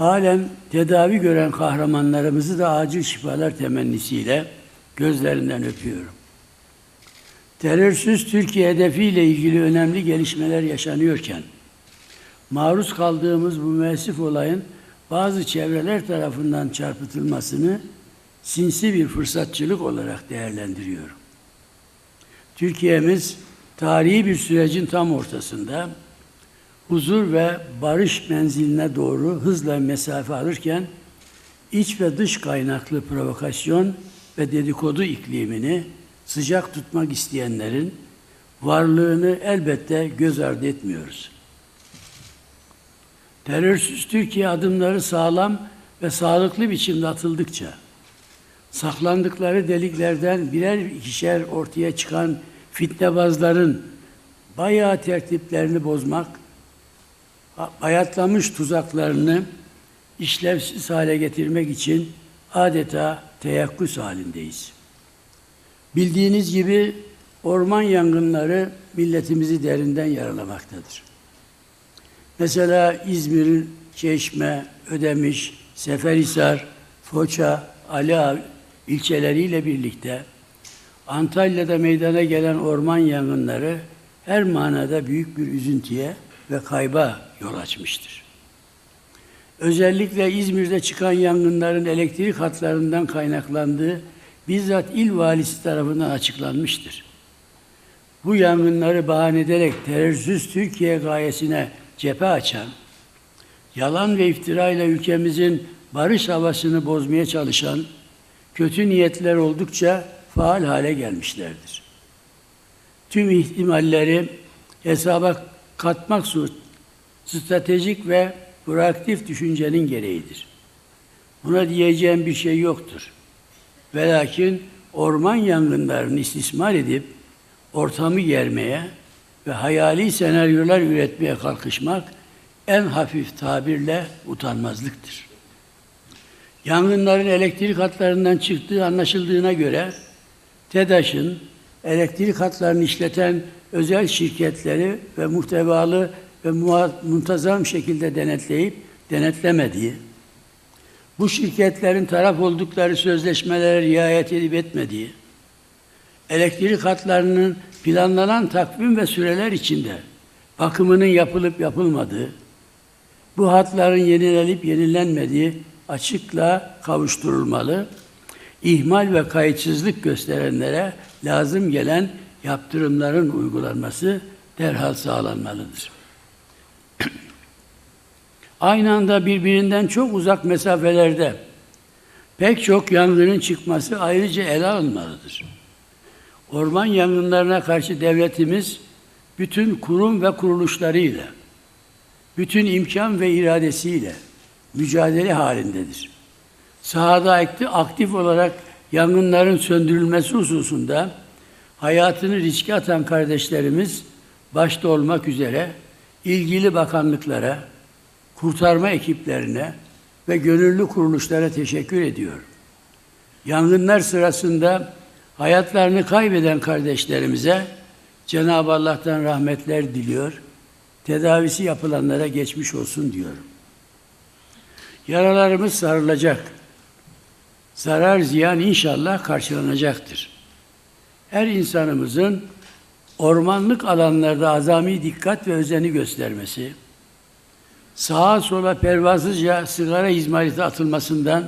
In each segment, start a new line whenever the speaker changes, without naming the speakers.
halen tedavi gören kahramanlarımızı da acil şifalar temennisiyle gözlerinden öpüyorum. Terörsüz Türkiye hedefiyle ilgili önemli gelişmeler yaşanıyorken, maruz kaldığımız bu müessif olayın bazı çevreler tarafından çarpıtılmasını sinsi bir fırsatçılık olarak değerlendiriyorum. Türkiye'miz tarihi bir sürecin tam ortasında huzur ve barış menziline doğru hızla mesafe alırken iç ve dış kaynaklı provokasyon ve dedikodu iklimini sıcak tutmak isteyenlerin varlığını elbette göz ardı etmiyoruz. Terörsüz Türkiye adımları sağlam ve sağlıklı biçimde atıldıkça saklandıkları deliklerden birer ikişer ortaya çıkan fitnebazların bayağı tertiplerini bozmak, bayatlamış tuzaklarını işlevsiz hale getirmek için adeta teyakkuz halindeyiz. Bildiğiniz gibi orman yangınları milletimizi derinden yaralamaktadır. Mesela İzmir'in Çeşme, Ödemiş, Seferihisar, Foça, Ali Ağa ilçeleriyle birlikte Antalya'da meydana gelen orman yangınları her manada büyük bir üzüntüye ve kayba yol açmıştır. Özellikle İzmir'de çıkan yangınların elektrik hatlarından kaynaklandığı bizzat il valisi tarafından açıklanmıştır. Bu yangınları bahane ederek terörsüz Türkiye gayesine cephe açan, yalan ve iftirayla ülkemizin barış havasını bozmaya çalışan kötü niyetler oldukça faal hale gelmişlerdir. Tüm ihtimalleri hesaba katmak stratejik ve proaktif düşüncenin gereğidir. Buna diyeceğim bir şey yoktur. Velakin orman yangınlarını istismar edip ortamı germeye ve hayali senaryolar üretmeye kalkışmak en hafif tabirle utanmazlıktır. Yangınların elektrik hatlarından çıktığı anlaşıldığına göre TEDAŞ'ın elektrik hatlarını işleten özel şirketleri ve muhtevalı ve muntazam şekilde denetleyip denetlemediği, bu şirketlerin taraf oldukları sözleşmelere riayet edip etmediği, elektrik hatlarının planlanan takvim ve süreler içinde bakımının yapılıp yapılmadığı, bu hatların yenilenip yenilenmediği açıkla kavuşturulmalı. İhmal ve kayıtsızlık gösterenlere lazım gelen yaptırımların uygulanması derhal sağlanmalıdır. Aynı anda birbirinden çok uzak mesafelerde pek çok yangının çıkması ayrıca ele alınmalıdır. Orman yangınlarına karşı devletimiz bütün kurum ve kuruluşlarıyla, bütün imkan ve iradesiyle mücadele halindedir. Sahada aktif olarak yangınların söndürülmesi hususunda hayatını riske atan kardeşlerimiz başta olmak üzere ilgili bakanlıklara, kurtarma ekiplerine ve gönüllü kuruluşlara teşekkür ediyorum. Yangınlar sırasında hayatlarını kaybeden kardeşlerimize Cenab-ı Allah'tan rahmetler diliyor. Tedavisi yapılanlara geçmiş olsun diyorum. Yaralarımız sarılacak. Zarar ziyan inşallah karşılanacaktır. Her insanımızın ormanlık alanlarda azami dikkat ve özeni göstermesi, sağa sola pervasızca sigara izmariti atılmasından,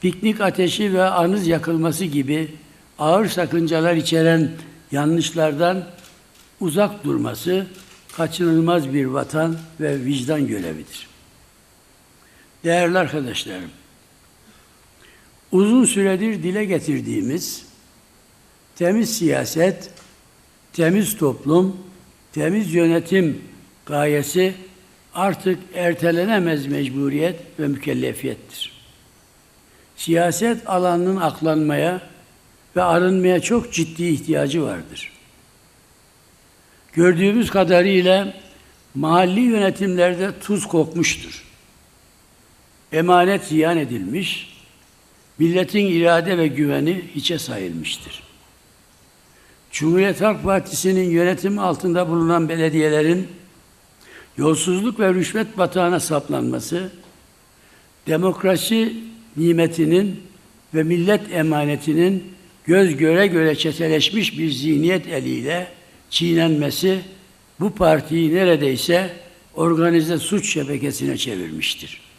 piknik ateşi ve anız yakılması gibi ağır sakıncalar içeren yanlışlardan uzak durması kaçınılmaz bir vatan ve vicdan görevidir. Değerli arkadaşlarım, uzun süredir dile getirdiğimiz temiz siyaset, temiz toplum, temiz yönetim gayesi artık ertelenemez mecburiyet ve mükellefiyettir. Siyaset alanının aklanmaya ve arınmaya çok ciddi ihtiyacı vardır. Gördüğümüz kadarıyla mahalli yönetimlerde tuz kokmuştur. Emanet ziyan edilmiş, milletin irade ve güveni hiçe sayılmıştır. Cumhuriyet Halk Partisi'nin yönetim altında bulunan belediyelerin yolsuzluk ve rüşvet batağına saplanması demokrasi nimetinin ve millet emanetinin göz göre göre çeteleşmiş bir zihniyet eliyle çiğnenmesi bu partiyi neredeyse organize suç şebekesine çevirmiştir.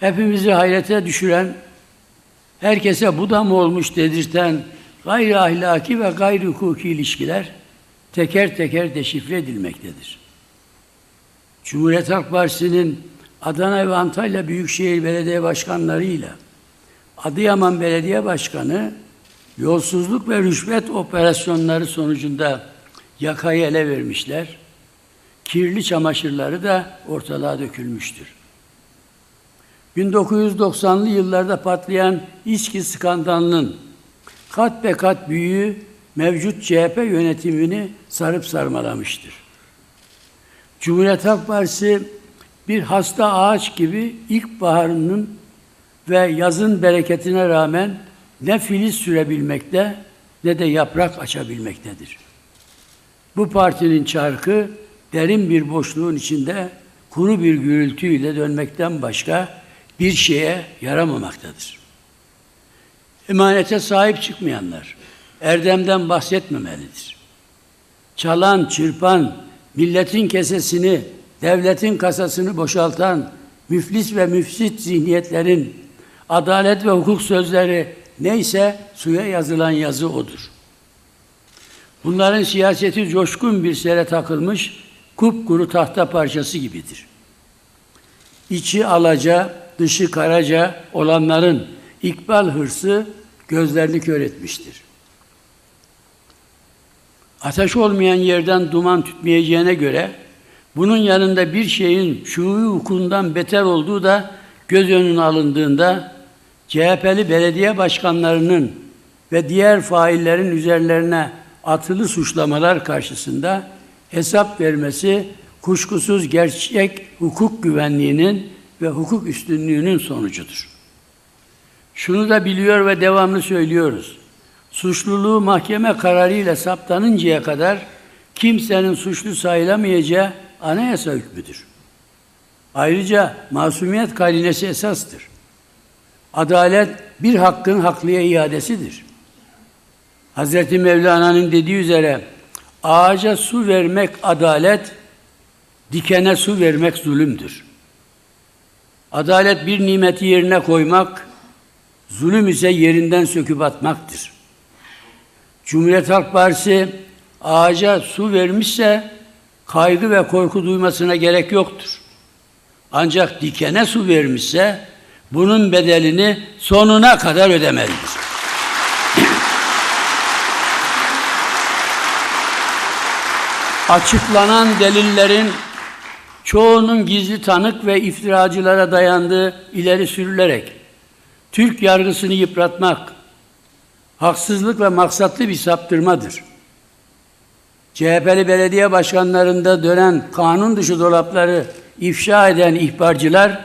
Hepimizi hayrete düşüren, herkese bu da mı olmuş dedirten gayri ahlaki ve gayri hukuki ilişkiler teker teker deşifre edilmektedir. Cumhuriyet Halk Partisi'nin Adana ve Antalya Büyükşehir Belediye Başkanlarıyla Adıyaman Belediye Başkanı yolsuzluk ve rüşvet operasyonları sonucunda yakayı ele vermişler. Kirli çamaşırları da ortalığa dökülmüştür. 1990'lı yıllarda patlayan İçki skandalının kat be kat büyüğü mevcut CHP yönetimini sarıp sarmalamıştır. Cumhuriyet Halk Partisi bir hasta ağaç gibi ilkbaharının ve yazın bereketine rağmen ne filiz sürebilmekte ne de yaprak açabilmektedir. Bu partinin çarkı derin bir boşluğun içinde kuru bir gürültüyle dönmekten başka bir şeye yaramamaktadır. Emanete sahip çıkmayanlar erdemden bahsetmemelidir. Çalan, çırpan, milletin kesesini, devletin kasasını boşaltan müflis ve müfsit zihniyetlerin adalet ve hukuk sözleri neyse suya yazılan yazı odur. Bunların siyaseti coşkun bir sere takılmış kupkuru tahta parçası gibidir. İçi alaca, dışı karaca olanların ikbal hırsı gözlerini kör etmiştir. Ateş olmayan yerden duman tütmeyeceğine göre bunun yanında bir şeyin şuyu hukundan beter olduğu da göz önüne alındığında CHP'li belediye başkanlarının ve diğer faillerin üzerlerine atılı suçlamalar karşısında hesap vermesi kuşkusuz gerçek hukuk güvenliğinin ve hukuk üstünlüğünün sonucudur. Şunu da biliyor ve devamlı söylüyoruz. Suçluluğu mahkeme kararıyla saptanıncaya kadar kimsenin suçlu sayılamayacağı anayasa hükmüdür. Ayrıca masumiyet karinesi esastır. Adalet bir hakkın haklıya iadesidir. Hazreti Mevlana'nın dediği üzere ağaca su vermek adalet, dikene su vermek zulümdür. Adalet bir nimeti yerine koymak, zulüm ise yerinden söküp atmaktır. Cumhuriyet Halk Partisi ağaca su vermişse kaygı ve korku duymasına gerek yoktur. Ancak dikene su vermişse bunun bedelini sonuna kadar ödemelidir. Açıklanan delillerin çoğunun gizli tanık ve iftiracılara dayandığı ileri sürülerek Türk yargısını yıpratmak haksızlık ve maksatlı bir saptırmadır. CHP'li belediye başkanlarında dönen kanun dışı dolapları ifşa eden ihbarcılar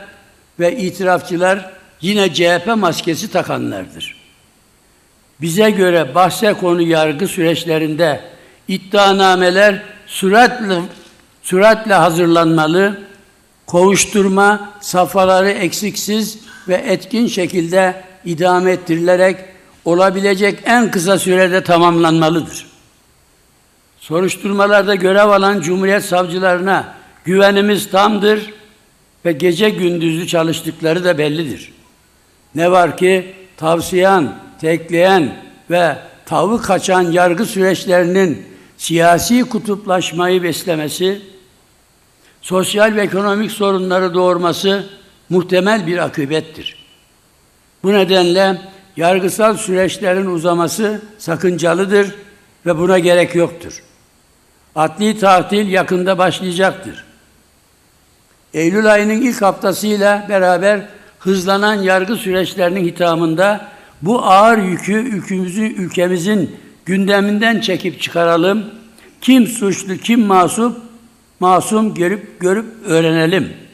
ve itirafçılar yine CHP maskesi takanlardır. Bize göre bahse konu yargı süreçlerinde iddianameler süratle, süratle hazırlanmalı, kovuşturma safhaları eksiksiz ve etkin şekilde idame ettirilerek olabilecek en kısa sürede tamamlanmalıdır. Soruşturmalarda görev alan Cumhuriyet savcılarına güvenimiz tamdır ve gece gündüzlü çalıştıkları da bellidir. Ne var ki tavsiyen, tekleyen ve tavı kaçan yargı süreçlerinin siyasi kutuplaşmayı beslemesi, sosyal ve ekonomik sorunları doğurması muhtemel bir akıbettir. Bu nedenle yargısal süreçlerin uzaması sakıncalıdır ve buna gerek yoktur. Adli tatil yakında başlayacaktır. Eylül ayının ilk haftasıyla beraber hızlanan yargı süreçlerinin hitamında bu ağır yükü ülkemizin, ülkemizin gündeminden çekip çıkaralım. Kim suçlu, kim masum, masum görüp görüp öğrenelim.''